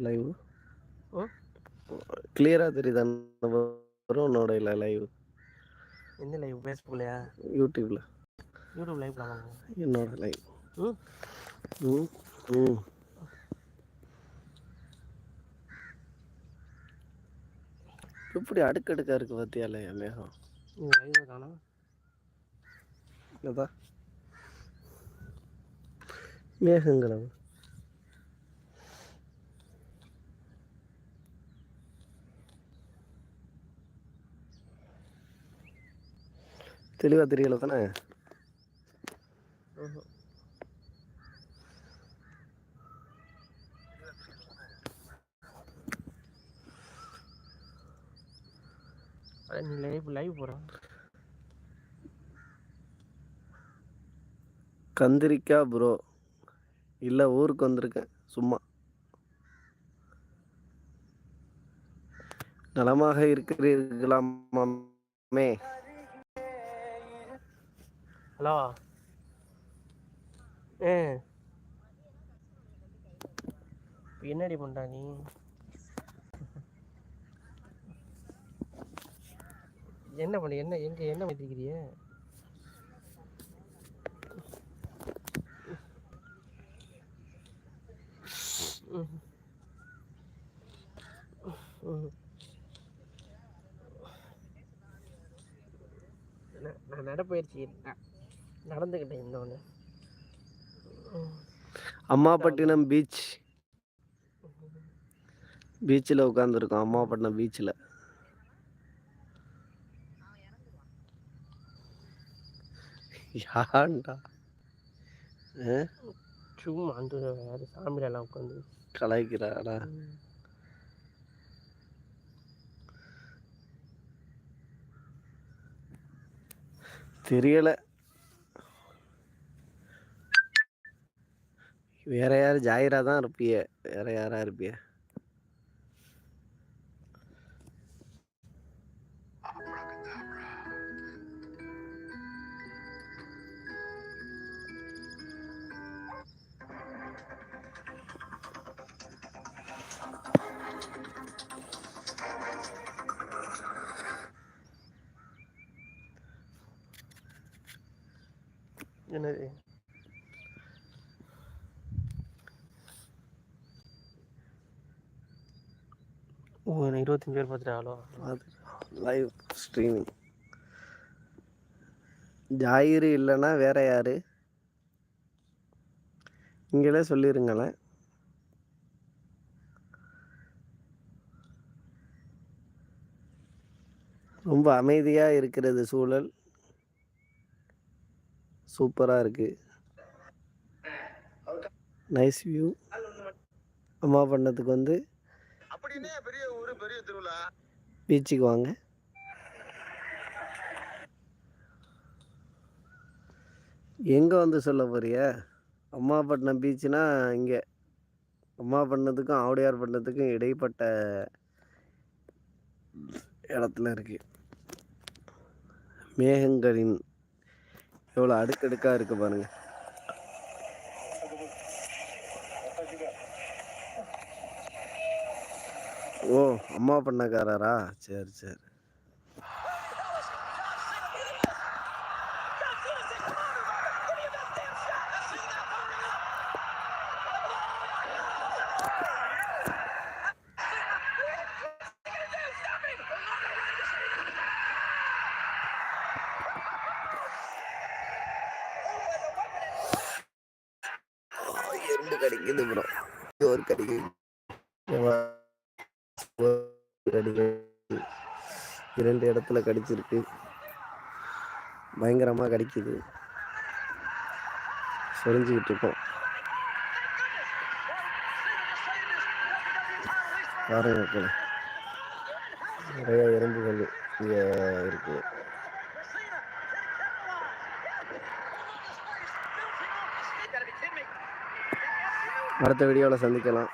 Live கிளியரா தெரியுதா உன்னோட இல்லை லைவ் எந்த லைவ் ஃபேஸ்புக்லையா யூடியூப்ல யூடியூப் லைவ் பண்ணலாம் என்னோட லைவ் ம். ம் எப்படி அடுக்கடுக்கா இருக்கு பத்தியால என் மேகம் லைவ் காணும். அதான் மேகங்களவு தெளிவா தெரியல தானே? நீ லைவ் லைவ் போகிறான் கந்திரிக்கா ப்ரோ இல்லை ஊருக்கு வந்திருக்கேன். சும்மா. நலமாக இருக்கிறீர்களாமே ஹலோ. ஏ. என்னடி பண்ணுறா நீ? என்ன பண்ண என்ன எங்க என்ன பண்ணிருக்கிறிய நான் நடப்பயிற்சி என்ன நடந்துக்கிட்டேன் இன்னொன்று அம்மாப்பட்டினம் பீச் பீச்சில் உட்காந்துருக்கோம் அம்மாப்பட்டினம் பீச்சில் யான்டா ஆ? சும்மா அந்த அது சாமியிலலாம் உட்காந்து கலாய்க்கிறாடா? தெரியல. வேற யார் ஜாயிரா தான் இருப்பிய. வேற யாரா இருப்பிய? என்னது? இருபத்தஞ்சு பேர் பார்த்துட்டாலோ அது லைவ் ஸ்ட்ரீமிங் ஜாயிரு இல்லைன்னா வேற யாரு? நீங்களே சொல்லிடுங்களேன் ரொம்ப அமைதியாக இருக்கிறது சூழல். சூப்பராக இருக்கு. நைஸ் வியூ அம்மா பண்ணதுக்கு வந்து பீச்சுக்கு வாங்க எங்கே வந்து சொல்ல போறிய? அம்மாப்பட்டினம் பீச்சுனா இங்கே. அம்மாப்பட்டினத்துக்கும் ஆவுடையார் பட்டினத்துக்கும் இடைப்பட்ட இடத்துல இருக்கு. மேகங்களின் எவ்வளோ அடுக்கடுக்காக இருக்குது பாருங்கள் ஓ அம்மா பண்ணக்காரரா? சரி சரி. எறும்பு கடிக்குது ப்ரோ ஒரு கடிக்குது இரண்டு இடத்துல கடிச்சிருக்கு. பயங்கரமாக கடிக்குது. சொரிஞ்சுக்கிட்டு இருக்கோம். பாருங்க நிறைய எறும்புகள் இங்கே இருக்கு. அடுத்த வீடியோவில் சந்திக்கலாம்.